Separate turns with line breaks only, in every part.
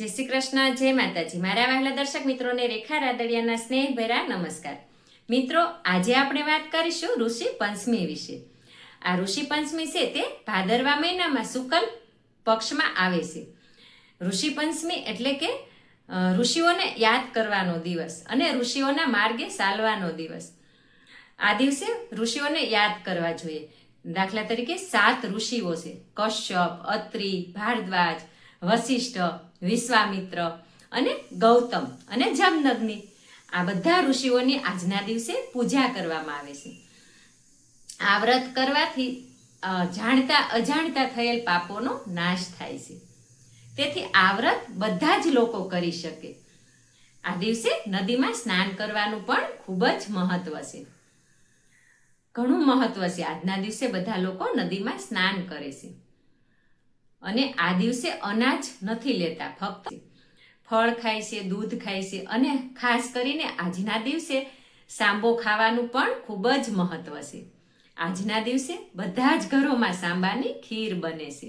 જય શ્રી કૃષ્ણ, જય માતાજી. મારા વહેલા દર્શક મિત્રોને રેખા રાદડિયાના સ્નેહ નમસ્કાર. મિત્રો, આજે આપણે વાત કરીશું ઋષિ પંચમી વિશે. આ ઋષિ પંચમી છે તે ભાદરવા મહિનામાં શુકલ પક્ષમાં આવે છે. ઋષિ પંચમી એટલે કે ઋષિઓને યાદ કરવાનો દિવસ અને ઋષિઓના માર્ગે ચાલવાનો દિવસ. આ દિવસે ઋષિઓને યાદ કરવા જોઈએ. દાખલા તરીકે સાત ઋષિઓ છે. કશ્યપ, અત્રિ, ભારદ્વાજ વશિષ્ઠ વિશ્વામિત્ર અને ગૌતમ અને જમનગ્નિ. આ બધા ઋષિઓની આજના દિવસે પૂજા કરવામાં આવે છે. આ વ્રત કરવાથી જાણતા, અજાણતા થયેલ પાપોનો નાશ થાય છે. તેથી આ વ્રત બધા જ લોકો કરી શકે. આ દિવસે નદીમાં સ્નાન કરવાનું પણ ખૂબ જ મહત્વ છે. ઘણું મહત્વ છે. આજના દિવસે બધા લોકો નદીમાં સ્નાન કરે છે. અને આ દિવસે અનાજ નથી લેતા, ફક્ત ફળ ખાય છે, દૂધ ખાય છે અને ખાસ કરીને આજના દિવસે સાંબો ખાવાનું પણ ખૂબ જ મહત્વ છે. આજના દિવસે બધા જ ઘરોમાં સાંબાની ખીર બને છે.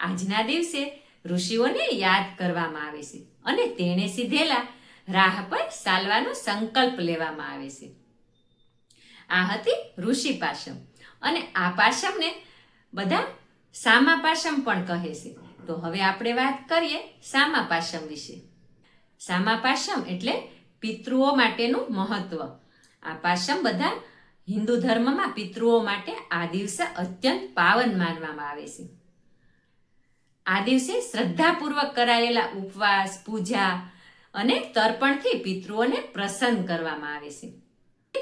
આજના દિવસે ઋષિઓને યાદ કરવામાં આવે છે અને તેણે સીધેલા રાહ પર ચાલવાનો સંકલ્પ લેવામાં આવે છે. આ હતી ઋષિ પાશમ અને આ પાશમને બધા સામા પાશમ પણ કહે છે. તો હવે આપણે વાત કરીએ સામા પાસમ વિશે. સામા પાશમ એટલે પિતૃઓ માટેનું મહત્વ. આ પાશમ બધા હિન્દુ ધર્મમાં પિતૃઓ માટે આ દિવસે અત્યંત પાવન માનવામાં આવે છે. આ દિવસે શ્રદ્ધાપૂર્વક કરાયેલા ઉપવાસ, પૂજા અને તર્પણથી પિતૃઓને પ્રસન્ન કરવામાં આવે છે.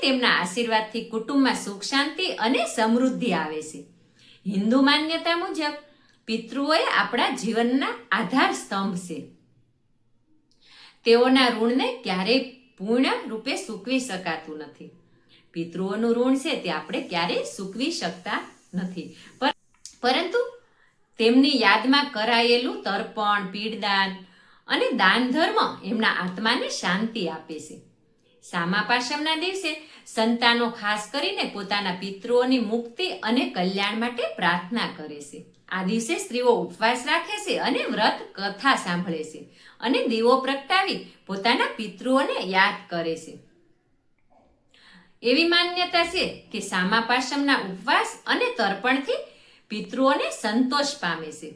તેમના આશીર્વાદથી કુટુંબમાં સુખ શાંતિ અને સમૃદ્ધિ આવે છે. હિન્દુ માન્યતા મુજબ પિતૃઓએ આપણા જીવનના આધાર સ્તંભ છે. તેઓના ઋણને ક્યારેય પૂર્ણ રૂપે સૂકવી શકાતું નથી. પિતૃઓનું ઋણ છે તે આપણે ક્યારેય સૂકવી શકતા નથી. પરંતુ તેમની યાદમાં કરાયેલું તર્પણ પીડદાન અને દાન ધર્મ એમના આત્માને શાંતિ આપે છે. સામા પાશમના દિવસે સંતાનો ખાસ કરીને પોતાના પિતૃઓની મુક્તિ અને કલ્યાણ માટે પ્રાર્થના કરે છે. આ દિવસે સ્ત્રીઓ ઉપવાસ રાખે છે અને વ્રત કથા સાંભળે છે અને દીવો પ્રગટાવી પોતાના પિતૃઓને યાદ કરે છે. એવી માન્યતા છે કે સામાપાશમના ઉપવાસ અને તર્પણથી પિતૃઓને સંતોષ પામે છે.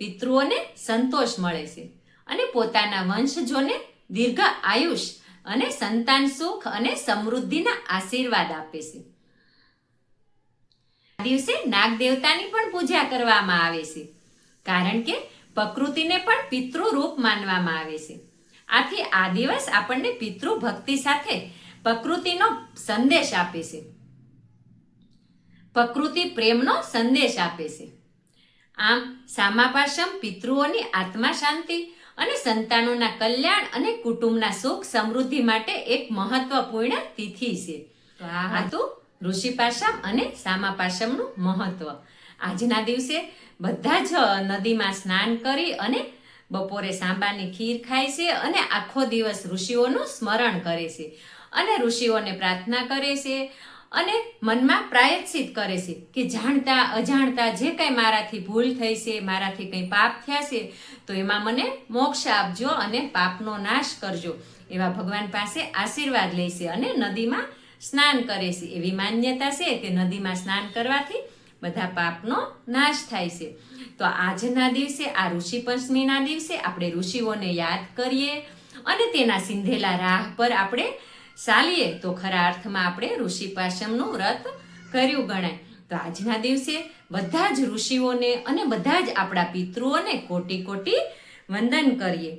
પિતૃઓને સંતોષ મળે છે અને પોતાના વંશજોને દીર્ઘ આયુષ અને સંતાન સુખ અને સમૃદ્ધિના આશીર્વાદ આપે છે. આ દિવસે નાગ દેવતાની પણ પૂજા કરવામાં આવે છે. કારણ કે પ્રકૃતિને પણ પિતૃ રૂપ માનવામાં આવે છે. આથી આ દિવસ આપણને પિતૃ ભક્તિ સાથે પ્રકૃતિનો સંદેશ આપે છે. પ્રકૃતિ પ્રેમનો સંદેશ આપે છે. આમ સામાપાશમ પિતૃઓની આત્મા શાંતિ અને સંતાનોના કલ્યાણ અને કુટુંબના સુખ સમૃદ્ધિ માટે એક મહત્વપૂર્ણ તિથિ છે. તો આ હતું ઋષિ પાશમ અને સામા પાશમનું મહત્વ. આજના દિવસે બધા જ નદીમાં સ્નાન કરી અને બપોરે સાંબાની ખીર ખાય છે અને આખો દિવસ ઋષિઓનું સ્મરણ કરે છે. અને ઋષિઓને પ્રાર્થના કરે છે. અને મનમાં પ્રાયશ્ચિત કરે છે કે જાણતા, અજાણતા જે કંઈ મારાથી ભૂલ થઈ છે, મારાથી કંઈ પાપ થયા છે, તો એમાં મને મોક્ષ આપજો અને પાપનો નાશ કરજો. એવા ભગવાન પાસે આશીર્વાદ લે છે અને નદીમાં સ્નાન કરે છે. એવી માન્યતા છે કે નદીમાં સ્નાન કરવાથી બધા પાપનો નાશ થાય છે. તો આજના દિવસે, આ ઋષિ પંચમીના દિવસે આપણે ઋષિઓને યાદ કરીએ અને તેના સિંધેલા રાહ પર આપણે ચાલીએ તો ખરા અર્થમાં આપણે ઋષિ પાશમનું વ્રત કર્યું ગણાય. તો આજના દિવસે બધા જ ઋષિઓને અને બધા જ આપણા પિતૃઓને કોટી કોટી વંદન કરીએ.